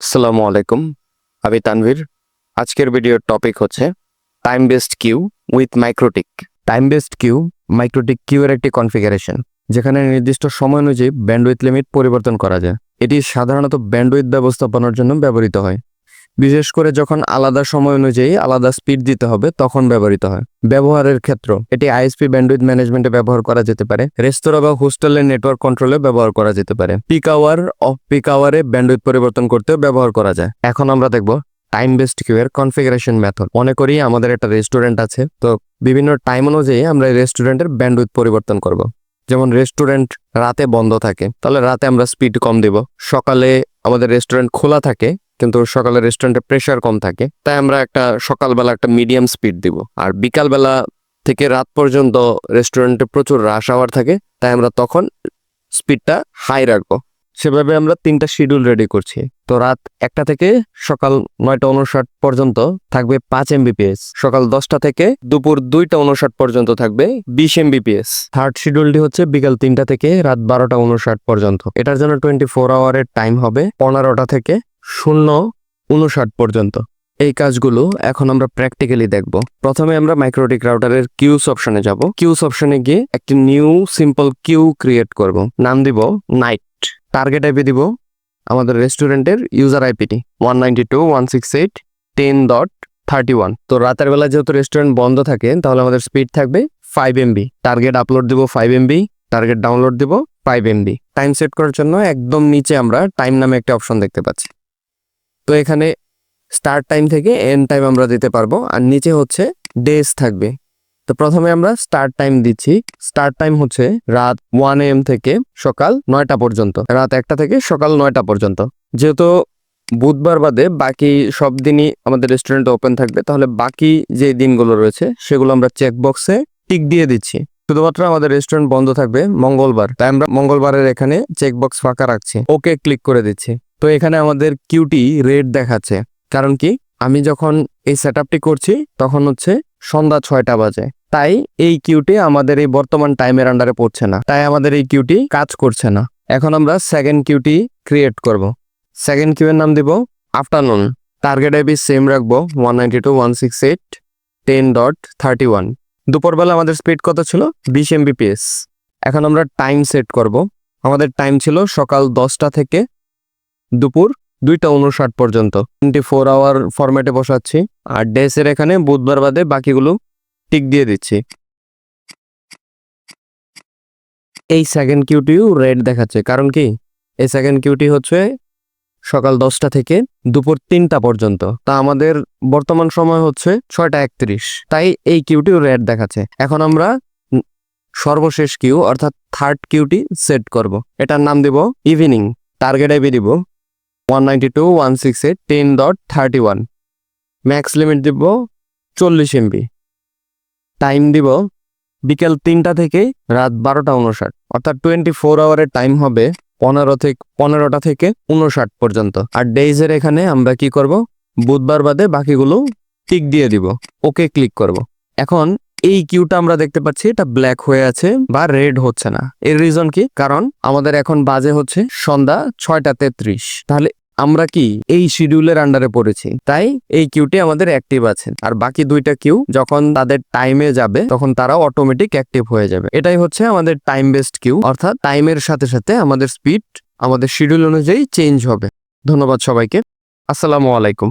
আসসালামু আলাইকুম, আমি তানভীর। আজকের ভিডিওর টপিক হচ্ছে time based queue with MikroTik time based queue MikroTik queue এর একটি কনফিগারেশন যেখানে নির্দিষ্ট সময় অনুযায়ী ব্যান্ডউইথ লিমিট পরিবর্তন করা যায়। এটি সাধারণত ব্যান্ডউইথ ব্যবস্থাপনার জন্য ব্যবহৃত হয়। বিশেষ করে যখন আলাদা সময় অনুযায়ী আলাদা স্পিড দিতে হবে, তখন ব্যবহৃত হয়। ব্যবহারের ক্ষেত্র, এটি আইএসপি ব্যান্ডউইথ ম্যানেজমেন্টে ব্যবহার করা যেতে পারে, রেস্তোরাঁ বা হোস্টেলের নেটওয়ার্ক কন্ট্রোলে ব্যবহার করা যেতে পারে। পিক আওয়ার অফ পিক আওয়ারে ব্যান্ডউইথ পরিবর্তন করতেও ব্যবহার করা যায়। এখন আমরা দেখব টাইম বেসড কিউ এর কনফিগারেশন মেথড মনে করি আমাদের একটা রেস্টুরেন্ট আছে, তো বিভিন্ন টাইম অনুযায়ী আমরা রেস্টুরেন্টের ব্যান্ডউইথ পরিবর্তন করব। যেমন রেস্টুরেন্ট রাতে বন্ধ থাকে, তাহলে রাতে আমরা স্পিড কম দিব। সকালে আমাদের রেস্টুরেন্ট খোলা থাকে কিন্তু সকালে রেস্টুরেন্টে প্রেশার কম থাকে। তাই আমরা একটা সকালবেলা একটা মিডিয়াম স্পিড দিব। আর বিকালবেলা থেকে রাত পর্যন্ত রেস্টুরেন্টে প্রচুর রাশ আওয়ার থাকে, তাই আমরা তখন স্পিডটা হাই রাখব। সেভাবে আমরা তিনটা শিডিউল রেডি করছি। তো রাত একটা থেকে সকাল নয়টা উনষাট পর্যন্ত থাকবে পাঁচ এমবিপিএস সকাল দশটা থেকে দুপুর দুইটা উনষাট পর্যন্ত থাকবে বিশ এমবিপিএস থার্ড শিডিউলটি হচ্ছে বিকাল তিনটা থেকে রাত বারোটা উনষাট পর্যন্ত। এটার জন্য টোয়েন্টি ফোর আওয়ারের টাইম হবে। পনেরোটা থেকে শূন্য উনষাট পর্যন্ত। এই কাজগুলো এখন আমরা প্র্যাকটিক্যালি দেখব। প্রথমে আমরা মাইক্রোটিক রাউটারের কিউস অপশনে যাব। কিউস অপশনে গিয়ে একটি নিউ সিম্পল কিউ ক্রিয়েট করব। নাম দিব নাইট টার্গেট আইপি দিব আমাদের রেস্টুরেন্টের user আইপিটি one ninety two. One six eight ten dot thirty one তো রাতের বেলা যেহেতু রেস্টুরেন্ট বন্ধ থাকে, তাহলে আমাদের স্পিড থাকবে ফাইভ এমবি টার্গেট আপলোড দিব ফাইভ এমবি টার্গেট ডাউনলোড দিব ফাইভ এমবি টাইম সেট করার জন্য একদম নিচে আমরা টাইম নামে একটা অপশন দেখতে পাচ্ছি। তো এখানে স্টার্ট টাইম থেকে এন্ড টাইম আমরা দিতে পারব। আর নিচে হচ্ছে ডেজ থাকবে। তো প্রথমে আমরা স্টার্ট টাইম দিচ্ছি। স্টার্ট টাইম হচ্ছে রাত ওয়ান এম থেকে সকাল নয়টা পর্যন্ত। রাত একটা থেকে সকাল নয়টা পর্যন্ত। যেহেতু বুধবার বাদে বাকি সব দিনই আমাদের রেস্টুরেন্ট ওপেন থাকবে, তাহলে বাকি যে দিনগুলো রয়েছে, সেগুলো আমরা চেক বক্সে টিক দিয়ে দিচ্ছি। শুধুমাত্র আমাদের রেস্টুরেন্ট বন্ধ থাকবে মঙ্গলবার। তাই আমরা মঙ্গলবারের এখানে চেক বক্স ফাঁকা রাখছি। ওকে ক্লিক করে দিচ্ছি। তো এখানে আমাদের কিউটি রেড দেখাচ্ছে। কারণ কি? আমি যখন এই সেট করছি, তখন হচ্ছে সন্ধ্যা ছয়টা বাজে। তাই এই কিউটি আমাদের এই বর্তমান টাইমের আন্ডারে পড়ছে না। তাই আমাদের এই কিউটি কাজ করছে না। এখন আমরা সেকেন্ড কিউটি ক্রিয়েট করব। সেকেন্ড কিউয়ের নাম দিব আফটারনুন টার্গেট আইবি সেম রাখব one ninety two one six eight ten dot thirty one দুপুরবেলা আমাদের স্পিড কত ছিল? বিশ এমবিপিএস এখন আমরা টাইম সেট করব। আমাদের টাইম ছিল সকাল দশটা থেকে দুপুর দুইটা উনষাট পর্যন্ত। টোয়েন্টি ফোর আওয়ার ফরম্যাটে বসাচ্ছি। আর ডেসের এখানে বুধবার বাদে বাকিগুলো টিক দিয়ে দিচ্ছি। এই সেকেন্ড কিউটিও রেড দেখাচ্ছে। কারণ কি? এই সেকেন্ড কিউটি হচ্ছে সকাল দশটা থেকে দুপুর তিনটা পর্যন্ত। তা আমাদের বর্তমান সময় হচ্ছে ছয়টা একত্রিশ। তাই এই কিউটিও রেড দেখাচ্ছে। এখন আমরা সর্বশেষ কিউ অর্থাৎ থার্ড কিউটি সেট করব। এটার নাম দিব ইভিনিং টার্গেট আইবি দিব one ninety two one six eight ten dot thirty one max limit দিব চল্লিশ এমবি টাইম দিব বিকেল তিনটা থেকে রাত বারোটা উনষাট অর্থাৎ টোয়েন্টি ফোর আওয়ারের টাইম হবে পনেরো থেকে, পনেরোটা থেকে উনষাট পর্যন্ত। আর ডেইজের এখানে আমরা কি করব? বুধবার বাদে বাকিগুলো টিক দিয়ে দিব। ওকে ক্লিক করব। এখন এই কিউটা আমরা দেখতে পাচ্ছি, এটা ব্ল্যাক হয়ে আছে বা রেড হচ্ছে না। এর রিজন কি? কারণ আমাদের এখন বাজে হচ্ছে সন্ধ্যা ছয়টা তেত্রিশ। তাহলে আমরা কি এই শিডিউলের আন্ডারে পড়েছি? তাই এই কিউটি আমাদের অ্যাক্টিভ আছে। আর বাকি দুইটা কিউ যখন তাদের টাইমে যাবে, তখন তারা অটোমেটিক অ্যাক্টিভ হয়ে যাবে। এটাই হচ্ছে আমাদের টাইম বেসড কিউ অর্থাৎ টাইমের সাথে সাথে আমাদের স্পিড আমাদের শিডিউল অনুযায়ী চেঞ্জ হবে। ধন্যবাদ সবাইকে। আসসালামু আলাইকুম।